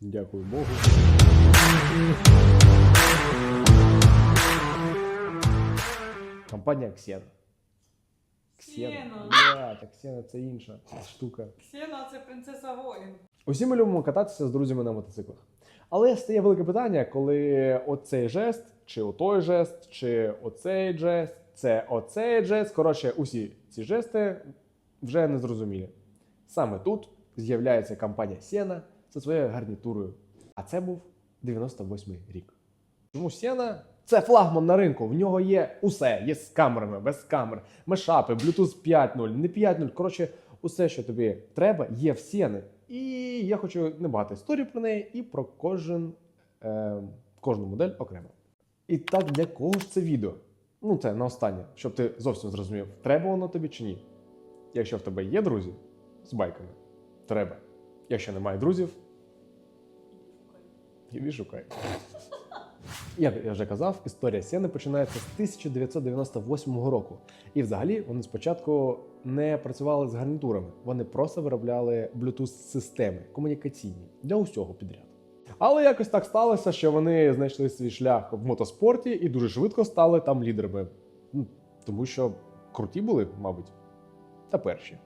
Дякую Богу. Компанія Xen. Да, так Xen це інша штука. Ксена це принцеса воїн. Усі ми любимо кататися з друзями на мотоциклах. Але стає велике питання, коли оцей жест, чи отой жест, чи оцей жест, це оцей жест. Коротше, усі ці жести вже не зрозумілі. Саме тут з'являється компанія Сіна зі своєю гарнітурою. А це був 98-й рік. Чому Сіна? Це флагман на ринку. В нього є усе. Є з камерами, без камер, мешапи, Bluetooth 5.0, не 5.0. Коротше, усе, що тобі треба, є в Сіни. І я хочу небагато історій про неї і про кожен, е, кожну модель окремо. І так, для кого ж це відео? Ну, це на останнє, щоб ти зовсім зрозумів, треба воно тобі чи ні. Якщо в тебе є друзі з байками, треба. Якщо немає друзів, іди шукай. Як я вже казав, історія Сіни починається з 1998 року. І взагалі вони спочатку не працювали з гарнітурами, вони просто виробляли Bluetooth-системи комунікаційні для усього підряд. Але якось так сталося, що вони знайшли свій шлях в мотоспорті і дуже швидко стали там лідерами. Тому що круті були, мабуть, та перші.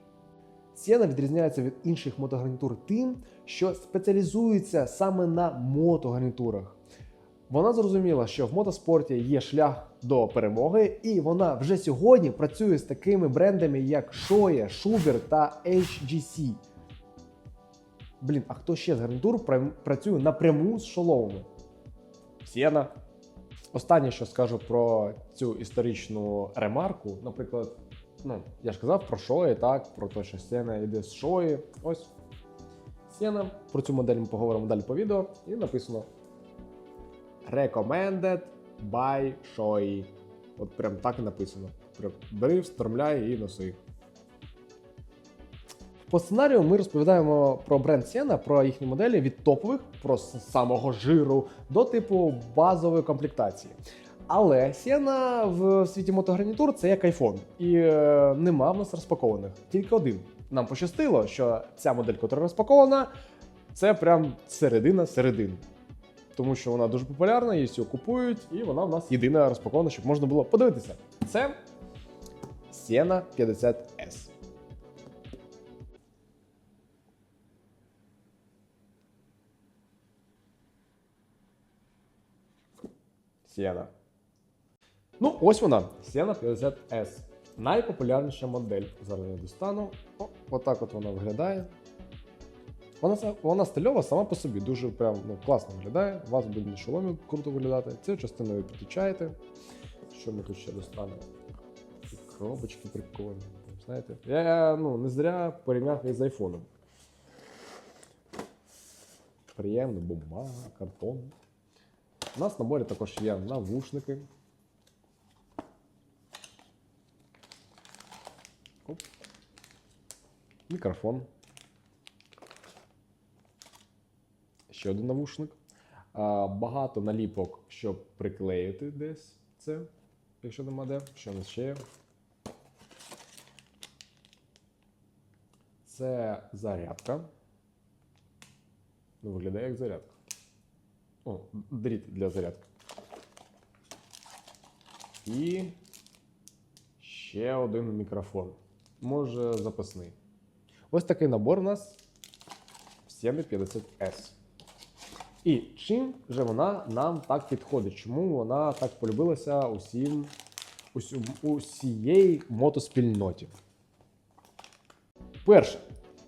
Сіна відрізняється від інших мотогарнітур тим, що спеціалізується саме на мотогарнітурах. Вона зрозуміла, що в мотоспорті є шлях до перемоги, і вона вже сьогодні працює з такими брендами, як Shoei, Schuber та HGC. Блін, а хто ще з гарнітур працює напряму з шоломами? Сіна. Останнє, що скажу про цю історичну ремарку, наприклад, ну, я ж казав про Шої, так, про те, що Сіна йде з Шої. Ось. Сіна. Про цю модель ми поговоримо далі по відео. І написано Recommended by Shoei. От прям так і написано. Бери, встромляй і носи. По сценарію ми розповідаємо про бренд Сіна, про їхні моделі від топових, про самого жиру до типу базової комплектації. Але Сіна в світі мотогарнітур це як iPhone. І е, нема в нас розпакованих. Тільки один. Нам пощастило, що ця модель, яка розпакована, це прям середина середини. Тому що вона дуже популярна, її всі купують, і вона в нас єдина розпакована, щоб можна було подивитися. Це Sienna 50S. Sienna. Ну, ось вона. Sienna 50S. Найпопулярніша модель. Зараз я достану. О, отак от вона виглядає. Вона, вона стильова сама по собі, дуже прям ну, класно виглядає. У вас буде на шоломі круто виглядати. Цю частину ви підключаєте. Що ми тут ще достанемо? Такі Коробочки прикольні. Знаєте, я ну, не зря порівняв її з айфоном. Приємно, бумага, картон. У нас в наборі також є навушники. Мікрофон. Ще один навушник. Багато наліпок, щоб приклеїти десь це, якщо нема де. Що у нас ще є? Це зарядка. Ну, виглядає як зарядка. О, дріт для зарядки. І ще один мікрофон. Може, запасний. Ось такий набор у нас в Sena 50S. І чим же вона нам так підходить? Чому вона так полюбилася усім, усю, усієї мотоспільноті? Перше,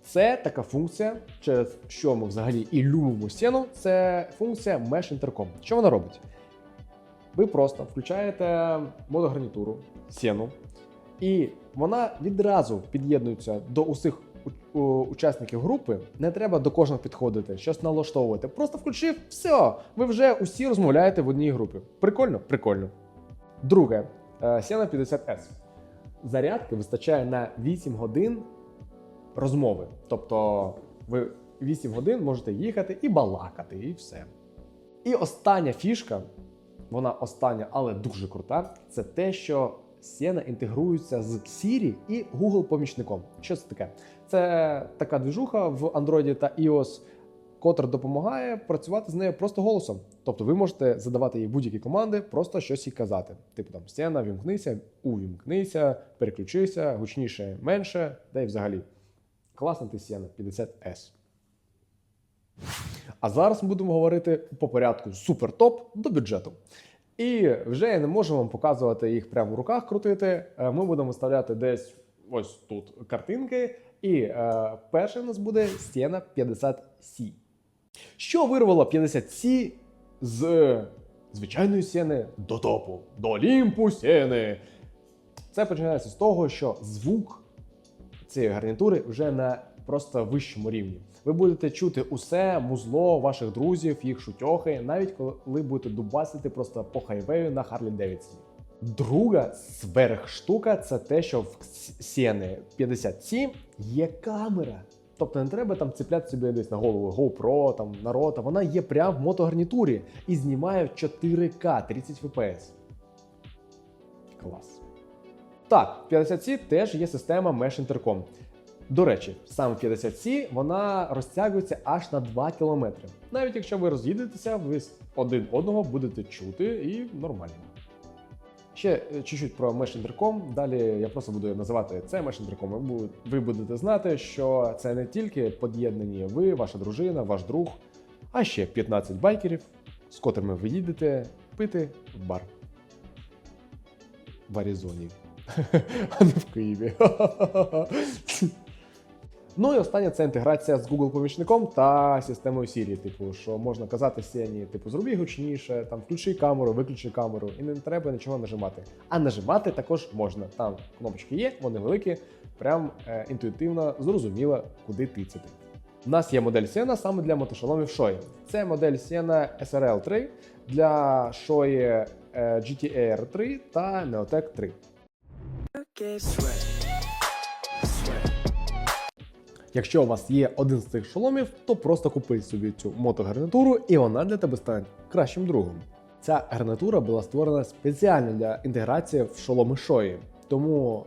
це така функція, через що ми взагалі і любимо стіну, це функція Mesh Intercom. Що вона робить? Ви просто включаєте мотогарнітуру, стіну, і вона відразу під'єднується до усіх учасників групи. Не треба до кожного підходити, щось налаштовувати. Просто включив, все, ви вже усі розмовляєте в одній групі. Прикольно? Прикольно. Друге, е, Sienna 50S. Зарядки вистачає на 8 годин розмови. Тобто ви 8 годин можете їхати і балакати, і все. І остання фішка, вона остання, але дуже крута, це те, що Sienna інтегрується з Siri і Google помічником. Що це таке? Це така движуха в Android та iOS, котра допомагає працювати з нею просто голосом. Тобто ви можете задавати їй будь-які команди, просто щось їй казати. Типу там стіна, вімкнися, увімкнися, переключися, гучніше, менше, та й взагалі. Класна ти Сіена 50S. А зараз ми будемо говорити по порядку супер топ до бюджету. І вже я не можу вам показувати їх прямо в руках крутити. Е, Ми будемо вставляти десь ось тут картинки. І е, перший у нас буде Siena 50C. Що вирвало 50C з звичайної сіни до топу, до Олімпу сіни? Це починається з того, що звук цієї гарнітури вже на просто вищому рівні. Ви будете чути усе музло ваших друзів, їх шутьохи, навіть коли будете дубасити просто по хайвею на Харлі Девідсоні. Друга сверхштука це те, що в Siena 50C є камера. Тобто не треба там цепляти собі десь на голову GoPro, там на рота. Вона є прямо в мотогарнітурі і знімає в 4К 30 FPS. Клас. Так, в 50C теж є система Mesh Intercom. До речі, саме 50C вона розтягується аж на 2 км. Навіть якщо ви роз'їдетеся, ви один одного будете чути і нормально. Ще е, чуть-чуть про Mesh Далі я просто буду називати це Mesh Ви будете знати, що це не тільки під'єднані ви, ваша дружина, ваш друг, а ще 15 байкерів, з котрими ви їдете пити в бар. В Аризоні. А не в Києві. Ну і останнє це інтеграція з Google помічником та системою Siri. Типу, що можна казати Сені, типу, зроби гучніше, там включи камеру, виключи камеру, і не треба нічого нажимати. А нажимати також можна. Там кнопочки є, вони великі, прям е, інтуїтивно зрозуміло, куди тицяти. У нас є модель Siena саме для мотошоломів Shoei. Це модель Siena SRL 3 для Shoei GTR 3 та Neotech 3. Якщо у вас є один з цих шоломів, то просто купи собі цю мотогарнітуру, і вона для тебе стане кращим другом. Ця гарнітура була створена спеціально для інтеграції в шоломи Шої, тому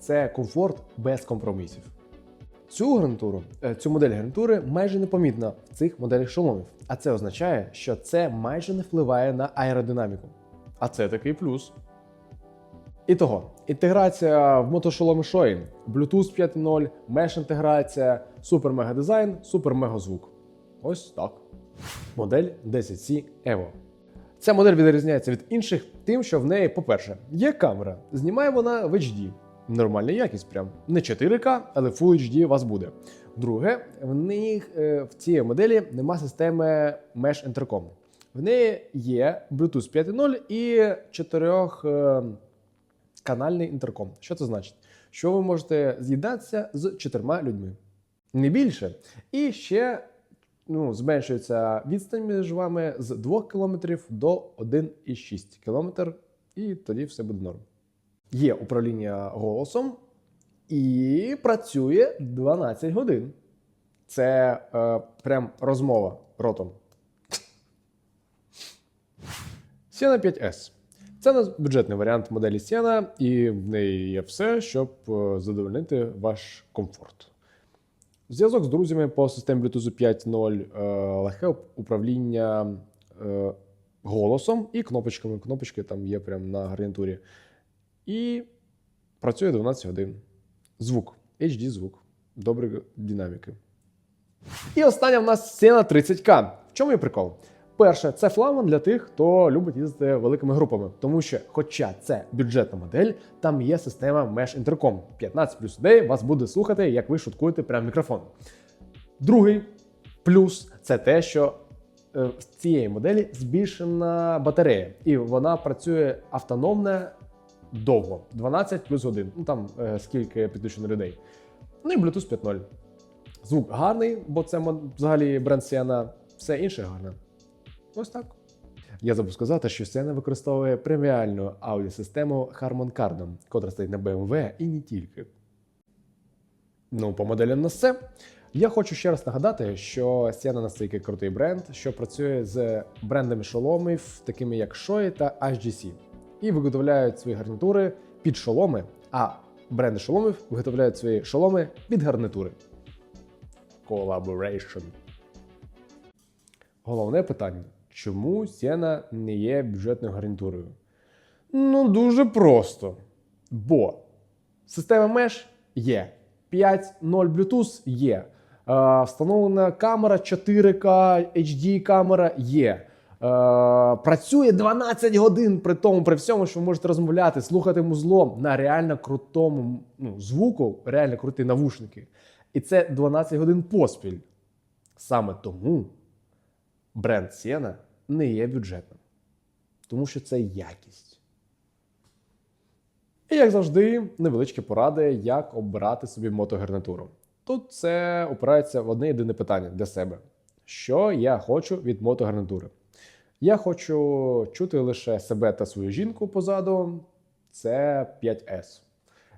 це комфорт без компромісів. Цю гарнітуру, е, цю модель гарнітури майже непомітна в цих моделях шоломів, а це означає, що це майже не впливає на аеродинаміку. А це такий плюс. І того, інтеграція в мотошоломи Shoei, Bluetooth 5.0, Mesh інтеграція, супер мега дизайн, супер мега звук. Ось так. Модель 10C Evo. Ця модель відрізняється від інших тим, що в неї, по-перше, є камера. Знімає вона в HD. Нормальна якість, прям не 4К, але Full HD у вас буде. Друге, в них е, в цій моделі нема системи Mesh Intercom. В неї є Bluetooth 5.0 і 4 канальний інтерком. Що це значить? Що ви можете з'їдатися з чотирма людьми. Не більше. І ще ну, зменшується відстань між вами з 2 км до 1,6 км, і тоді все буде норм. Є управління голосом і працює 12 годин. Це е, прям розмова ротом. Siena 5S. Це у нас бюджетний варіант моделі Siena, і в неї є все, щоб е, задовольнити ваш комфорт. Зв'язок з друзями по системі Bluetooth 5.0, е, легке управління е, голосом і кнопочками. Кнопочки там є прямо на гарнітурі. І працює 12 годин. Звук, HD звук, добрі динаміки. І остання в нас Siena 30K. В чому є прикол? Перше, це флагман для тих, хто любить їздити великими групами, тому що, хоча це бюджетна модель, там є система Mesh Intercom. 15 плюс людей вас буде слухати, як ви шуткуєте прямо мікрофон. Другий плюс це те, що е, в цієї моделі збільшена батарея, і вона працює автономно довго 12 плюс годин. Ну там е, скільки підключено людей. Ну і Bluetooth 5.0. Звук гарний, бо це взагалі бренд Sienna, все інше гарне. Ось так. Я забув сказати, що Sienna використовує преміальну аудіосистему Harman Kardon, котра стоїть на BMW і не тільки. Ну, по моделі на все. Я хочу ще раз нагадати, що Sienna настільки крутий бренд, що працює з брендами шоломів, такими як Shoei та HGC, і виготовляють свої гарнітури під шоломи, а бренди шоломів виготовляють свої шоломи під гарнітури. Collaboration. головне питання: чому Сіена не є бюджетною гарнітурою? Ну, дуже просто. Бо система меж є, 5.0 Bluetooth є. Е, встановлена камера 4K HD камера є. Е, працює 12 годин при тому, при всьому, що ви можете розмовляти, слухати музло на реально крутому ну, звуку, реально круті навушники. І це 12 годин поспіль. Саме тому бренд Siena не є бюджетним. Тому що це якість. І як завжди, невеличкі поради, як обирати собі мотогарнітуру. Тут це опирається в одне єдине питання для себе: що я хочу від мотогарнітури? Я хочу чути лише себе та свою жінку позаду. Це 5S.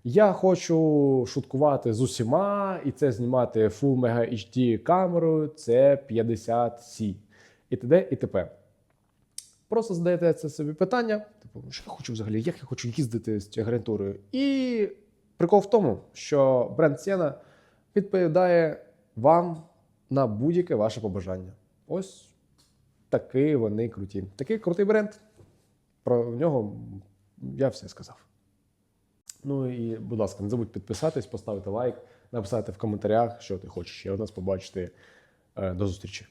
Я хочу шуткувати з усіма і це знімати Full Mega HD камерою. Це 50C. І т.д. і т.п. Просто задаєте це собі питання, типу, що я хочу взагалі, як я хочу їздити з цією гарнітурою. І прикол в тому, що бренд Siena відповідає вам на будь-яке ваше побажання. Ось такі вони круті. Такий крутий бренд. Про нього я все сказав. Ну і, будь ласка, не забудь підписатись, поставити лайк, написати в коментарях, що ти хочеш ще у нас побачити. Е, До зустрічі.